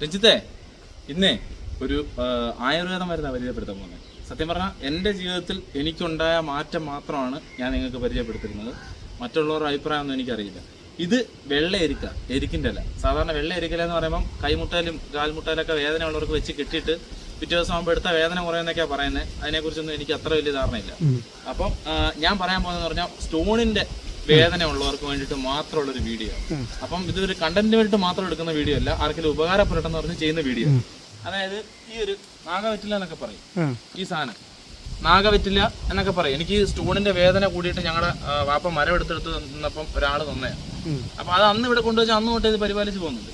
രഞ്ജിത്തെ ഇന്നേ ഒരു ആയുർവേദ മരുന്ന് പരിചയപ്പെടുത്താൻ പോകുന്നത് സത്യം പറഞ്ഞാൽ എന്റെ ജീവിതത്തിൽ എനിക്കുണ്ടായ മാറ്റം മാത്രമാണ് ഞാൻ നിങ്ങൾക്ക് പരിചയപ്പെടുത്തിരുന്നത് മറ്റുള്ളവരുടെ അഭിപ്രായമൊന്നും എനിക്കറിയില്ല. ഇത് വെള്ള എരിക്ക എരിക്കിന്റെ അല്ല സാധാരണ വെള്ള എരിക്കല എന്ന് പറയുമ്പം കൈമുട്ടാലും കാൽമുട്ടാലൊക്കെ വേദന ഉള്ളവർക്ക് വെച്ച് കെട്ടിയിട്ട് പിറ്റേ ദിവസം ആകുമ്പോൾ എടുത്ത വേദന കുറയുന്നൊക്കെയാണ് പറയുന്നത് അതിനെക്കുറിച്ചൊന്നും എനിക്ക് അത്ര വലിയ ധാരണയില്ല. അപ്പം ഞാൻ പറയാൻ പോകുന്നതെന്ന് പറഞ്ഞാൽ സ്റ്റോണിന്റെ വേദന ഉള്ളവർക്ക് വേണ്ടിയിട്ട് മാത്രമുള്ള ഒരു വീഡിയോ. അപ്പം ഇതൊരു കണ്ടന്റിന് വേണ്ടിയിട്ട് മാത്രം എടുക്കുന്ന വീഡിയോ അല്ല ആർക്കെങ്കിലും ഉപകാരപ്പെടട്ടെന്ന് പറഞ്ഞ് ചെയ്യുന്ന വീഡിയോ. അതായത് ഈ ഒരു നാഗവറ്റില എന്നൊക്കെ പറയും. ഈ സാധനം. നാഗവെറ്റില എന്നൊക്കെ പറയും. എനിക്ക് സ്റ്റൂണിന്റെ വേദന കൂടിയിട്ട് ഞങ്ങളുടെ വാപ്പ മരം എടുത്തെടുത്ത് നിന്നപ്പം ഒരാൾ തന്നെയാണ് അപ്പൊ അത് അന്ന് ഇവിടെ കൊണ്ടുവച്ച് അന്ന് തൊട്ട് ഇത് പരിപാലിച്ച് പോകുന്നുണ്ട്.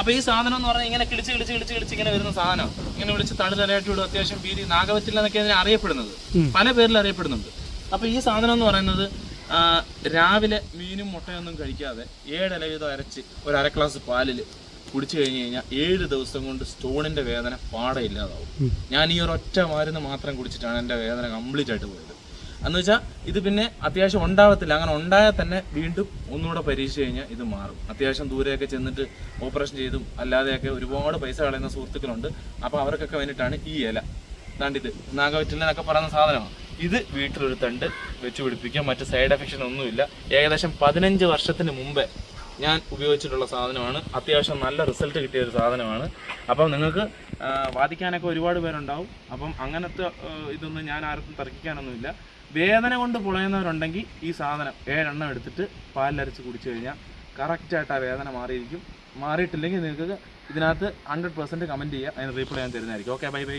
അപ്പൊ ഈ സാധനം എന്ന് പറഞ്ഞാൽ ഇങ്ങനെ കിളിച്ച് കിളിച്ച് കിളിച്ച് കിളിച്ച് ഇങ്ങനെ വരുന്ന സാധനം. ഇങ്ങനെ വിളിച്ച് തളിതലയായിട്ട് വിടും അത്യാവശ്യം വീതി നാഗവെറ്റില എന്നൊക്കെ അതിനെ അറിയപ്പെടുന്നത് പല പേരിൽ അറിയപ്പെടുന്നുണ്ട്. അപ്പൊ ഈ സാധനം എന്ന് പറയുന്നത് രാവിലെ മീനും മുട്ടയൊന്നും കഴിക്കാതെ ഏഴില വീതം അരച്ച് ഒരു അര ഗ്ലാസ് പാലിൽ കുടിച്ചു കഴിഞ്ഞ് കഴിഞ്ഞാൽ ഏഴ് ദിവസം കൊണ്ട് സ്റ്റോണിന്റെ വേദന പാടെ ഇല്ലാതാവും. ഞാൻ ഈ ഒരു ഒറ്റ മരുന്ന് മാത്രം കുടിച്ചിട്ടാണ് എന്റെ വേദന കംപ്ലീറ്റ് ആയിട്ട് പോയത്. എന്ന് വെച്ചാൽ ഇത് പിന്നെ അത്യാവശ്യം ഉണ്ടാവത്തില്ല. അങ്ങനെ ഉണ്ടായാൽ തന്നെ വീണ്ടും ഒന്നുകൂടെ പരീക്ഷിച്ച് കഴിഞ്ഞാൽ ഇത് മാറും. അത്യാവശ്യം ദൂരെയൊക്കെ ചെന്നിട്ട് ഓപ്പറേഷൻ ചെയ്തും അല്ലാതെയൊക്കെ ഒരുപാട് പൈസ കളയുന്ന സുഹൃത്തുക്കളുണ്ട്. അപ്പോൾ അവർക്കൊക്കെ വേണ്ടിയിട്ടാണ് ഈ ഇല. ഇതാണ്ട് ഇത്. നാഗവറ്റില എന്നൊക്കെ പറയുന്ന സാധനമാണ്. ഇത് വീട്ടിലൊരു തണ്ട്. വെച്ച് പിടിപ്പിക്കാം മറ്റ് സൈഡ് എഫക്ഷൻ ഒന്നുമില്ല. ഏകദേശം പതിനഞ്ച് വർഷത്തിന് മുമ്പേ ഞാൻ ഉപയോഗിച്ചിട്ടുള്ള സാധനമാണ്. അത്യാവശ്യം നല്ല റിസൾട്ട് കിട്ടിയ ഒരു സാധനമാണ്. അപ്പം നിങ്ങൾക്ക് വാദിക്കാനൊക്കെ ഒരുപാട് പേരുണ്ടാവും. അപ്പം അങ്ങനത്തെ ഇതൊന്നും ഞാൻ ആർക്കും തർക്കിക്കാനൊന്നുമില്ല. വേദന കൊണ്ട് പൊളയുന്നവരുണ്ടെങ്കിൽ ഈ സാധനം ഏഴെണ്ണം എടുത്തിട്ട് പാലിലരച്ച് കുടിച്ചു കഴിഞ്ഞാൽ കറക്റ്റായിട്ട് ആ വേദന മാറിയിരിക്കും. മാറിയിട്ടില്ലെങ്കിൽ നിങ്ങൾക്ക് ഇതിനകത്ത് ഹൺഡ്രഡ് പെർസെന്റ് കമന്റ് ചെയ്യുക അതിന് റീപ്ലൈ ഞാൻ തരുന്നതായിരിക്കും. Okay bye bye